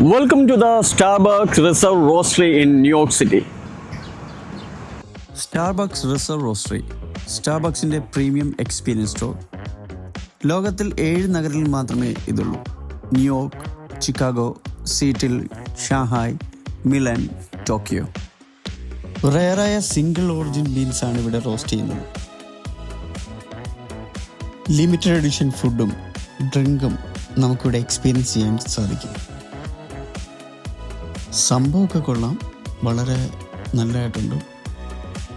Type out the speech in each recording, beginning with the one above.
Welcome to the Starbucks reserve roastery in New York city. Starbucks reserve roastery സ്റ്റാർബക്സിന്റെ premium experience store ലോകത്തിൽ ഏഴ് നഗരങ്ങളിൽ മാത്രമേ ഇതുള്ളൂ. New York Chicago Seattle Shanghai Milan Tokyo റയറായ single origin beans ആണ് ഇവിടെ roast ചെയ്യുന്നത്. Limited edition ഫുഡും ഡ്രിങ്കും നമുക്കിവിടെ experience ചെയ്യാൻ സാധിക്കും. സംഭവമൊക്കെ കൊള്ളാം. വളരെ നല്ലതായിട്ടുണ്ട്.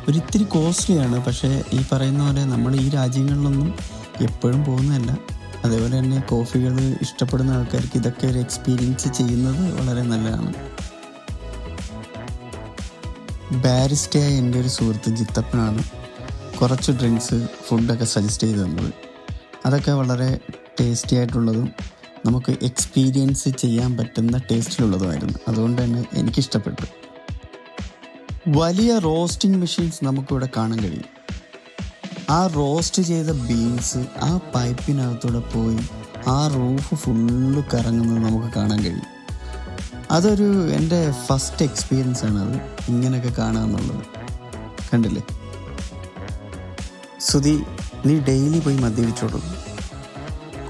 ഒരിത്തിരി കോസ്റ്റ്ലിയാണ്. പക്ഷേ ഈ പറയുന്ന പോലെ നമ്മൾ ഈ രാജ്യങ്ങളിലൊന്നും എപ്പോഴും പോകുന്നതല്ല. അതേപോലെ തന്നെ കോഫികൾ ഇഷ്ടപ്പെടുന്ന ആൾക്കാർക്ക് ഇതൊക്കെ ഒരു എക്സ്പീരിയൻസ് ചെയ്യുന്നത് വളരെ നല്ലതാണ്. ബാരിസ്റ്റയായ എന്റെ ഒരു സുഹൃത്ത് ജിത്തപ്പനാണ് കുറച്ച് ഡ്രിങ്ക്സ് ഫുഡൊക്കെ സജസ്റ്റ് ചെയ്ത് തന്നത് അതൊക്കെ വളരെ ടേസ്റ്റി ആയിട്ടുള്ളതും നമുക്ക് എക്സ്പീരിയൻസ് ചെയ്യാൻ പറ്റുന്ന ടേസ്റ്റിലുള്ളതുമായിരുന്നു അതുകൊണ്ട് തന്നെ എനിക്കിഷ്ടപ്പെട്ടു. വലിയ റോസ്റ്റിംഗ് മെഷീൻസ് നമുക്കിവിടെ കാണാൻ കഴിയും. ആ റോസ്റ്റ് ചെയ്ത ബീൻസ് ആ പൈപ്പിനകത്തൂടെ പോയി ആ റൂഫ് ഫുള്ള് കറങ്ങുന്നത് നമുക്ക് കാണാൻ കഴിയും. അതൊരു എന്റെ ഫസ്റ്റ് എക്സ്പീരിയൻസ് ആണ് അത്. ഇങ്ങനെയൊക്കെ കാണാമെന്നുള്ളത് കണ്ടില്ലേ? സുധി നീ ഡെയിലി പോയി മദ്യപിച്ചോളൂ.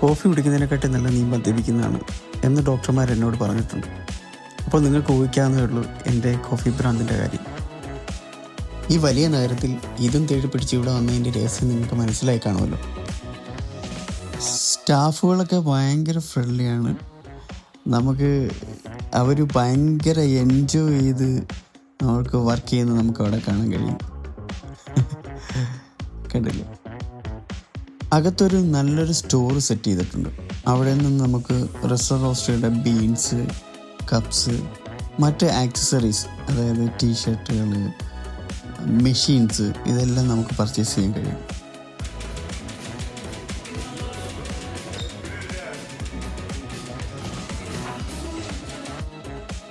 കോഫി കുടിക്കുന്നതിനെക്കാട്ടി നല്ല നീ മദ്യപിക്കുന്നതാണ് എന്ന് ഡോക്ടർമാർ എന്നോട് പറഞ്ഞിട്ടുണ്ട്. അപ്പോൾ നിങ്ങൾക്ക് ഊഹിക്കാവുന്നേ ഉള്ളൂ എന്റെ കോഫി ബ്രാൻഡിന്റെ കാര്യം. ഈ വലിയ നഗരത്തിൽ ഇതും തേടി പിടിച്ച് ഇവിടെ വന്നതിന്റെ രഹസ്യം നിങ്ങൾക്ക് മനസ്സിലായി കാണുമല്ലോ. സ്റ്റാഫുകളൊക്കെ ഭയങ്കര ഫ്രണ്ട്ലിയാണ് നമുക്ക് അവർ ഭയങ്കര എൻജോയ് ചെയ്ത് അവർക്ക് വർക്ക് ചെയ്യുന്നത് നമുക്ക് അവിടെ കാണാൻ കഴിയും. കണ്ടില്ലേ? അകത്തൊരു നല്ലൊരു സ്റ്റോർ സെറ്റ് ചെയ്തിട്ടുണ്ട്. അവിടെ നിന്ന് നമുക്ക് റെസ്റ്റർ റോസ്റ്ററിയുടെ ബീൻസ് കപ്സ് മറ്റ് ആക്സസറീസ് അതായത് ടീഷർട്ടുകൾ മെഷീൻസ് ഇതെല്ലാം നമുക്ക് പർച്ചേസ് ചെയ്യാൻ കഴിയും.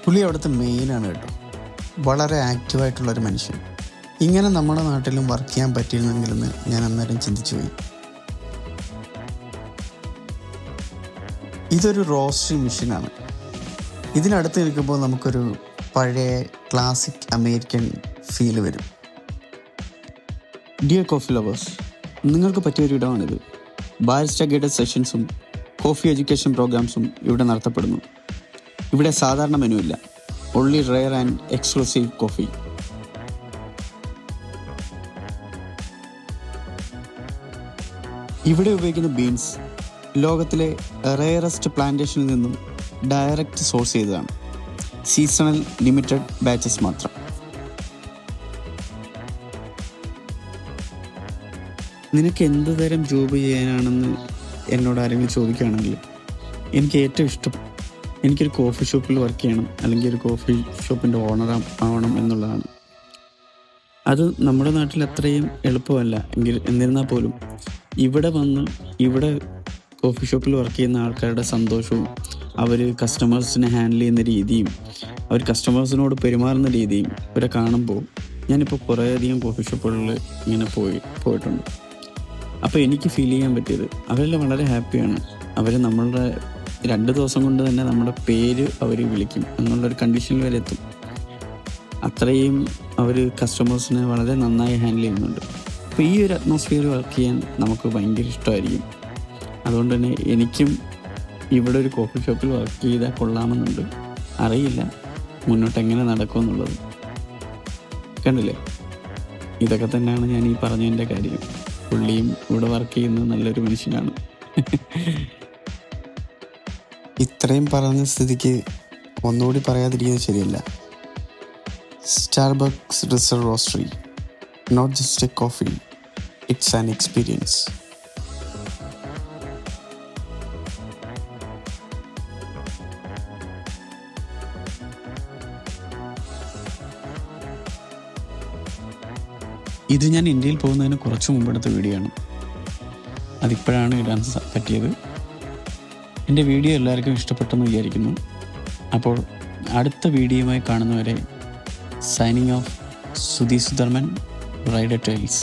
പുള്ളി അവിടുത്തെ മെയിനാണ് കേട്ടോ. വളരെ ആക്റ്റീവായിട്ടുള്ളൊരു മനുഷ്യൻ. ഇങ്ങനെ നമ്മുടെ നാട്ടിലും വർക്ക് ചെയ്യാൻ പറ്റിയിരുന്നെങ്കിലെന്ന് ഞാൻ അന്നേരം ചിന്തിച്ചു പോയി ഇതൊരു റോസ്റ്ററി മെഷീനാണ്. ഇതിനടുത്ത് നിൽക്കുമ്പോൾ നമുക്കൊരു പഴയ ക്ലാസിക് അമേരിക്കൻ ഫീൽ വരും. ഡിയർ കോഫി ലവേഴ്സ് നിങ്ങൾക്ക് പറ്റിയ ഒരു ഇടമാണിത്. ബാരിസ്റ്റ ഗൈഡഡ് സെഷൻസും കോഫി എഡ്യൂക്കേഷൻ പ്രോഗ്രാംസും ഇവിടെ നടത്തപ്പെടുന്നു. ഇവിടെ സാധാരണ മെനു ഇല്ല. Only rare and exclusive coffee ഇവിടെ ഉപയോഗിക്കുന്ന ബീൻസ് ലോകത്തിലെ റെയറസ്റ്റ് പ്ലാന്റേഷനിൽ നിന്നും ഡയറക്റ്റ് സോഴ്സ് ചെയ്തതാണ്. സീസണൽ ലിമിറ്റഡ് ബാച്ചസ് മാത്രം. നിനക്ക് എന്ത് തരം ജോബ് ചെയ്യാനാണെന്ന് എന്നോട് ആരെങ്കിലും ചോദിക്കുകയാണെങ്കിൽ എനിക്ക് ഏറ്റവും ഇഷ്ടം എനിക്കൊരു കോഫി ഷോപ്പിൽ വർക്ക് ചെയ്യണം അല്ലെങ്കിൽ ഒരു കോഫി ഷോപ്പിന്റെ ഓണർ ആവണം എന്നുള്ളതാണ്. അത് നമ്മുടെ നാട്ടിൽ അത്രയും എളുപ്പമല്ല. എങ്കിൽ എന്നിരുന്നാൽ പോലും ഇവിടെ വന്ന് ഇവിടെ കോഫി ഷോപ്പിൽ വർക്ക് ചെയ്യുന്ന ആൾക്കാരുടെ സന്തോഷവും അവർ കസ്റ്റമേഴ്സിനെ ഹാൻഡിൽ ചെയ്യുന്ന രീതിയും അവർ കസ്റ്റമേഴ്സിനോട് പെരുമാറുന്ന രീതിയും ഇവരെ കാണുമ്പോൾ ഞാനിപ്പോൾ കുറേയധികം കോഫി ഷോപ്പുകളിൽ ഇങ്ങനെ പോയി പോയിട്ടുണ്ട്. അപ്പോൾ എനിക്ക് ഫീൽ ചെയ്യാൻ പറ്റിയത് അവരെല്ലാം വളരെ ഹാപ്പിയാണ് അവർ നമ്മളുടെ രണ്ട് ദിവസം കൊണ്ട് തന്നെ നമ്മുടെ പേര് അവർ വിളിക്കും എന്നുള്ളൊരു കണ്ടീഷനിൽ വരെ എത്തും. അത്രയും അവർ കസ്റ്റമേഴ്സിനെ വളരെ നന്നായി ഹാൻഡിൽ ചെയ്യുന്നുണ്ട്. അപ്പോൾ ഈ ഒരു അറ്റ്മോസ്ഫിയർ വർക്ക് ചെയ്യാൻ നമുക്ക് ഭയങ്കര ഇഷ്ടമായിരിക്കും. അതുകൊണ്ട് തന്നെ എനിക്കും ഇവിടെ ഒരു കോഫി ഷോപ്പിൽ വർക്ക് ചെയ്താൽ കൊള്ളാമെന്നുണ്ട്. അറിയില്ല. മുന്നോട്ട് എങ്ങനെ നടക്കുമെന്നുള്ളത് കണ്ടില്ലേ? ഇതൊക്കെ തന്നെയാണ് ഞാൻ ഈ പറഞ്ഞതിന്റെ കാര്യം. പുള്ളിയും ഇവിടെ വർക്ക് ചെയ്യുന്നത് നല്ലൊരു മനുഷ്യനാണ്. ഇത്രയും പറഞ്ഞ സ്ഥിതിക്ക് ഒന്നുകൂടി പറയാതിരിക്കുന്നത് ശരിയല്ല. Starbucks reserve roastery not just a coffee it's an experience ഇത് ഞാൻ ഇന്ത്യയിൽ പോകുന്നതിന് കുറച്ച് മുമ്പെടുത്ത വീഡിയോ ആണ്. അതിപ്പോഴാണ് ഇടാൻ പറ്റിയത്. എന്റെ വീഡിയോ എല്ലാവർക്കും ഇഷ്ടപ്പെട്ടെന്ന് വിചാരിക്കുന്നു. അപ്പോൾ അടുത്ത വീഡിയോയുമായി കാണുന്നവരെ signing off Sudhi Sudharman ride tiles